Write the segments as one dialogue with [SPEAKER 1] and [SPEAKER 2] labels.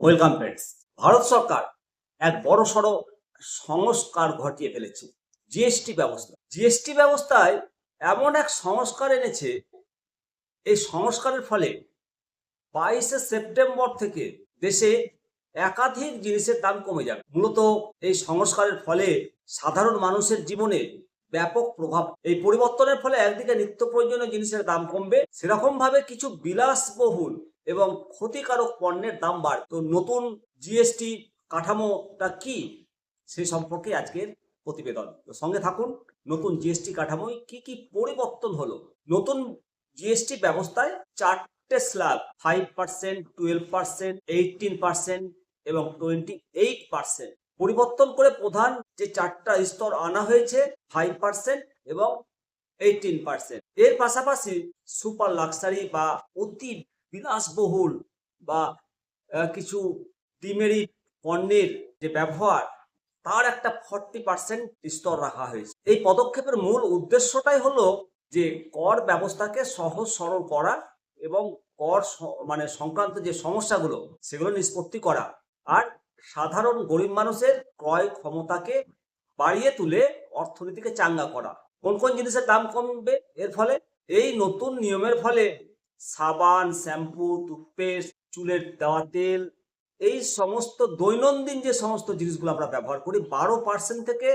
[SPEAKER 1] Welcome friends. Bharat সরকার এক বড় সড়ো সংস্কার ঘটিয়ে ফেলেছে জিএসটি ব্যবস্থা। জিএসটি ব্যবস্থায় এমন এক সংস্কার এনেছে, এই সংস্কারের ফলে বাইশে সেপ্টেম্বর থেকে দেশে একাধিক জিনিসের দাম কমে যাবে। মূলত এই সংস্কারের ফলে সাধারণ মানুষের জীবনে ব্যাপক প্রভাব। এই পরিবর্তনের ফলে একদিকে নিত্য প্রয়োজনীয় জিনিসের দাম কমবে, সেরকম ভাবে কিছু বিলাসবহুল এবং ক্ষতিকারক পণ্যের দাম বাড়বে। তো নতুন জিএসটি কাঠামোটা কি? সে সম্পর্কে আজকের প্রতিবেদন। তো সঙ্গে থাকুন, নতুন জিএসটি কাঠামোয় কি কি পরিবর্তন হলো? নতুন জিএসটি ব্যবস্থায় চারটে slab five percent twelve percent eighteen percent এবং টোয়েন্টি এইট পার্সেন্ট পরিবর্তন করে প্রধান যে চারটা স্তর আনা হয়েছে ফাইভ পার্সেন্ট এবং এইটিন পার্সেন্ট এর পাশাপাশি সুপার লাক্সারি বা অতি বিলাসবহুল বা কিছু ডিমেরিট পণ্যের যে ব্যবহার, তার একটা ফর্টি পার্সেন্ট স্তর রাখা হয়েছে। এই পদক্ষেপের মূল উদ্দেশ্যটাই হলো যে কর ব্যবস্থাকে সহজ সরল করা এবং কর মানে সংক্রান্ত যে সমস্যাগুলো, সেগুলো নিষ্পত্তি করা। আর সাধারণ গরিব মানুষের ক্রয় ক্ষমতাকে বাড়িয়ে তুলে অর্থনীতিকে চাঙ্গা করা। কোন কোন জিনিসের দাম কমবে? এর ফলে এই নতুন নিয়মের ফলে সাবান, শ্যাম্পু, টুথপেস্ট, চুলের দেওয়া তেল, এই সমস্ত দৈনন্দিন যে সমস্ত জিনিসগুলো আমরা ব্যবহার করি, বারো পার্সেন্ট থেকে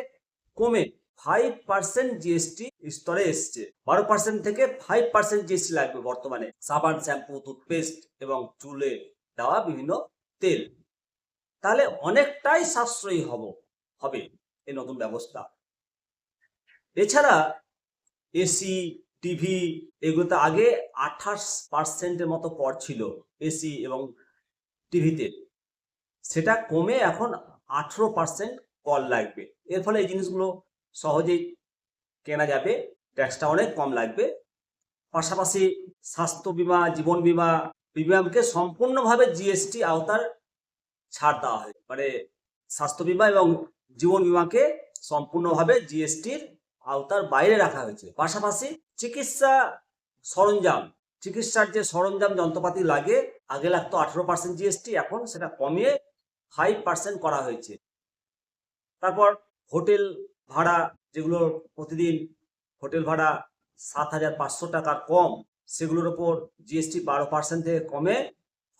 [SPEAKER 1] কমে ফাইভ পার্সেন্ট জিএসটি স্তরে এসছে। বারো পার্সেন্ট থেকে ফাইভ পার্সেন্ট জিএসটি লাগবে বর্তমানে। সাবান, শ্যাম্পু, টুথপেস্ট এবং চুলে দেওয়া বিভিন্ন তেল। তাহলে অনেকটাই সাশ্রয়ী হব, হবে এই নতুন ব্যবস্থা। এছাড়া এসি টিভি এগুলোতে আগে আঠাশ পার্সেন্টের মতো কর ছিল এসি এবং টিভিতে সেটা কমে এখন আঠেরো পার্সেন্ট কর লাগবে। এর ফলে এই জিনিসগুলো সহজেই কেনা যাবে ট্যাক্সটা অনেক কম লাগবে। পাশাপাশি স্বাস্থ্য বিমা, জীবন বীমা প্রিমিয়ামকে সম্পূর্ণভাবে জিএসটি আওতার ছাড় দেওয়া হয়। মানে স্বাস্থ্য বিমা এবং জীবন বিমাকে সম্পূর্ণভাবে জিএসটির আওতার বাইরে রাখা হয়েছে। পাশাপাশি চিকিৎসা সরঞ্জাম, চিকিৎসার যে সরঞ্জাম যন্ত্রপাতি লাগে, আগে লাগতো আঠেরো পার্সেন্ট জিএসটি এখন সেটা কমিয়ে ফাইভ পার্সেন্ট করা হয়েছে। তারপর হোটেল ভাড়া যেগুলো প্রতিদিন হোটেল ভাড়া সাত হাজার পাঁচশো টাকার কম, সেগুলোর ওপর জিএসটি বারো পার্সেন্ট থেকে কমে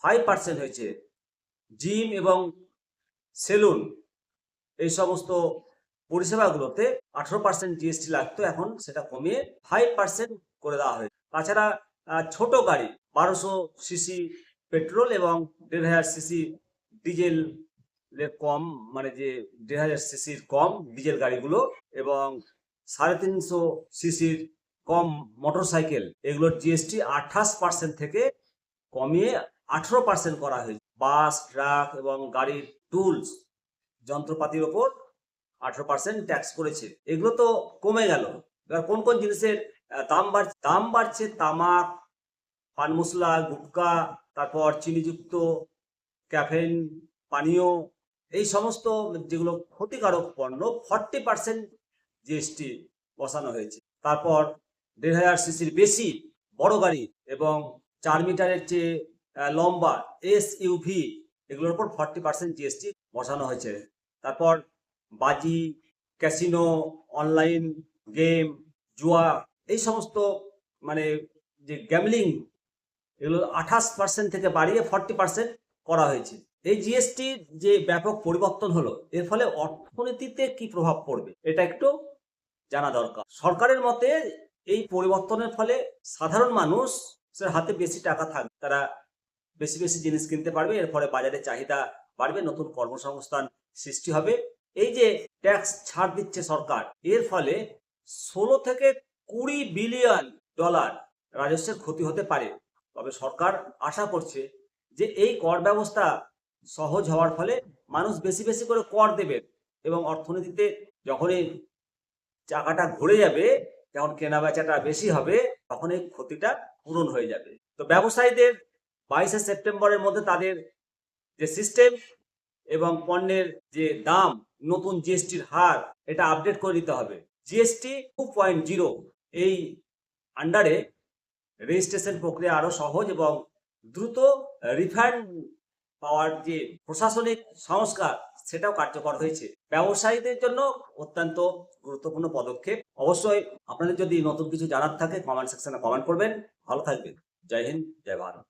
[SPEAKER 1] ফাইভ পার্সেন্ট হয়েছে। জিম এবং সেলুন এই সমস্ত পরিষেবাগুলোতে আঠারো পার্সেন্ট জিএসটি লাগতো, এখন সেটা কমিয়ে ফাইভ পার্সেন্ট করে দেওয়া হয়েছে। তাছাড়া ছোট গাড়ি, বারোশো সিসি পেট্রোল এবং দেড় হাজার সিসি ডিজেল কম মানে যে দেড় হাজার সিসির কম ডিজেল গাড়িগুলো এবং সাড়ে তিনশো সিসির কম মোটর সাইকেল এগুলোর জিএসটি আঠাশ পার্সেন্ট থেকে কমিয়ে আঠেরো পার্সেন্ট করা হয়েছে। বাস, ট্রাক এবং গাড়ির টুলস যন্ত্রপাতির ওপর আঠেরো পার্সেন্ট ট্যাক্স করেছে। এগুলো তো কমে গেল। এবার কোন কোন জিনিসের দাম বাড়ছে? দাম বাড়ছে তামাক, পান মশলা, গুটকা, তারপর চিনিযুক্ত ক্যাফেন পানীয়, এই সমস্ত যেগুলো ক্ষতিকারক পণ্য ফর্টি পার্সেন্ট জিএসটি বসানো হয়েছে। তারপর দেড় হাজার সিসির বেশি বড় গাড়ি এবং চার মিটারের চেয়ে লম্বা এস ইউভি এগুলোর উপর ফর্টি পার্সেন্ট জিএসটি বসানো হয়েছে। তারপর বাজি ক্যাসিনো অনলাইন গেম জুয়া, এই সমস্ত মানে যে গ্যামলিং এগুলো আঠাশ পার্সেন্ট থেকে বাড়িয়ে ফর্টি পার্সেন্ট করা হয়েছে। এই জিএসটি যে ব্যাপক পরিবর্তন হলো, এর ফলে অর্থনীতিতে কি প্রভাব পড়বে, এটা একটু জানা দরকার। সরকারের মতে এই পরিবর্তনের ফলে সাধারণ মানুষের হাতে বেশি টাকা থাকবে তারা বেশি বেশি জিনিস কিনতে পারবে, এর ফলে বাজারে চাহিদা বাড়বে, নতুন কর্মসংস্থান সৃষ্টি হবে। এই যে ট্যাক্স ছাড় দিচ্ছে সরকার, এর ফলে ষোলো থেকে কুড়ি বিলিয়ন ডলার রাজস্বের ক্ষতি হতে পারে। তবে সরকার আশা করছে যে এই কর ব্যবস্থা সহজ হওয়ার ফলে মানুষ বেশি বেশি করে কর দেবে এবং অর্থনীতিতে যখনই চাকাটা ঘুরে যাবে, যখন কেনা বেচাটা বেশি হবে, তখন এই ক্ষতিটা পূরণ হয়ে যাবে। তো ব্যবসায়ীদের বাইশে সেপ্টেম্বরের মধ্যে তাদের যে সিস্টেম এবং পণ্যের যে দাম, নতুন জিএসটির হার, এটা আপডেট করে দিতে হবে। জিএসটি টু পয়েন্ট জিরো এই আন্ডারে রেজিস্ট্রেশন প্রক্রিয়া আরও সহজ এবং দ্রুত রিফান্ড পাওয়ার যে প্রশাসনিক সংস্কার, সেটাও কার্যকর হয়েছে। ব্যবসায়ীদের জন্য অত্যন্ত গুরুত্বপূর্ণ পদক্ষেপ। অবশ্যই আপনাদের যদি নতুন কিছু জানার থাকে কমেন্ট সেকশনে কমেন্ট করবেন। ভালো থাকবেন। জয় হিন্দ, জয় ভারত।